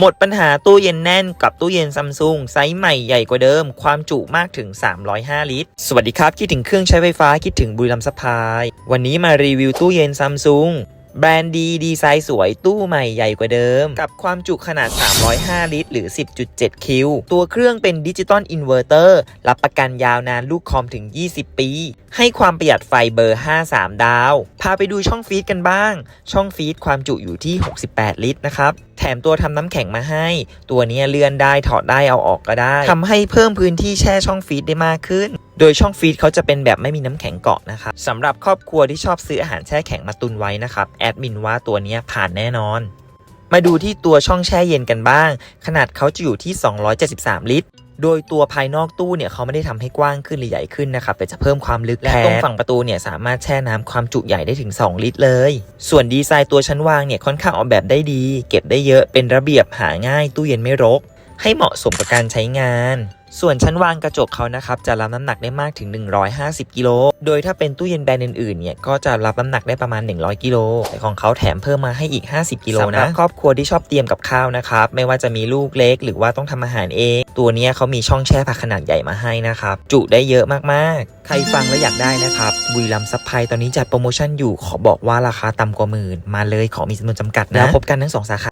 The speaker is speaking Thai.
หมดปัญหาตู้เย็นแน่นกับตู้เย็นซัมซุงไซส์ใหม่ใหญ่กว่าเดิม ความจุมากถึง 305 ลิตร สวัสดีครับ คิดถึงเครื่องใช้ไฟฟ้าคิดถึงบุรีรัมย์สปาย วันนี้มารีวิวตู้เย็นซัมซุง แบรนด์ดีดีไซน์สวยตู้ใหม่ใหญ่กว่าเดิม กับความจุขนาด 305 ลิตร หรือ 10.7 คิว ตัวเครื่องเป็นดิจิตอลอินเวอร์เตอร์รับประกันยาวนานลูกคอมถึง 20 ปี ให้ความประหยัดไฟเบอร์ 53 ดาว พาไปดูช่องฟีดกันบ้าง ช่องฟีดความจุอยู่ที่ 68 ลิตรนะครับแถมตัวทำน้ำแข็งมาให้ ตัวนี้เลื่อนได้ถอดได้เอาออกก็ได้ทำให้เพิ่มพื้นที่แช่ช่องฟีดได้มากขึ้น โดยช่องฟีดเขาจะเป็นแบบไม่มีน้ำแข็งเกาะนะครับสำหรับครอบครัวที่ชอบซื้ออาหารแช่แข็งมาตุนไว้นะครับแอดมินว่าตัวเนี้ยผ่านแน่นอน มาดูที่ตัวช่องแช่เย็นกันบ้าง ขนาดเขาจะอยู่ที่ 273 ลิตร โดยตัวภายนอกตู้เนี่ยเขาไม่ได้ทำให้กว้างขึ้นหรือใหญ่ขึ้นนะครับแต่จะเพิ่มความลึกและตรงฝั่งประตูเนี่ยสามารถแช่น้ำความจุใหญ่ได้ถึง 2 ลิตรเลย ส่วนดีไซน์ตัวชั้นวางเนี่ยค่อนข้างออกแบบได้ดี เก็บได้เยอะเป็นระเบียบหาง่ายตู้เย็นไม่รก ให้เหมาะสมกับการใช้งาน ส่วนชั้นวางกระจกเขานะครับจะรับน้ำหนักได้มากถึง 150 กิโล โดยถ้าเป็นตู้เย็นแบรนด์อื่นๆ เนี่ยก็จะรับน้ำหนักได้ประมาณ 100 กิโล แต่ของเขาแถมเพิ่มมาให้อีก 50 กิโลนะสำหรับครอบครัวที่ชอบเตรียมกับข้าวนะครับ ไม่ว่าจะมีลูกเล็ก หรือว่าต้องทำอาหารเอง ตัวนี้เขามีช่องแช่ผักขนาดใหญ่มาให้นะครับ จุได้เยอะมากๆ ใครฟังแล้วอยากได้นะครับบุรีรัมซัพพลายตอนนี้จัดโปรโมชั่นอยู่ขอบอกว่าราคาต่ำกว่าหมื่นมาเลยขอมีจำนวนจำกัดนะพบกันทั้งสองสาขา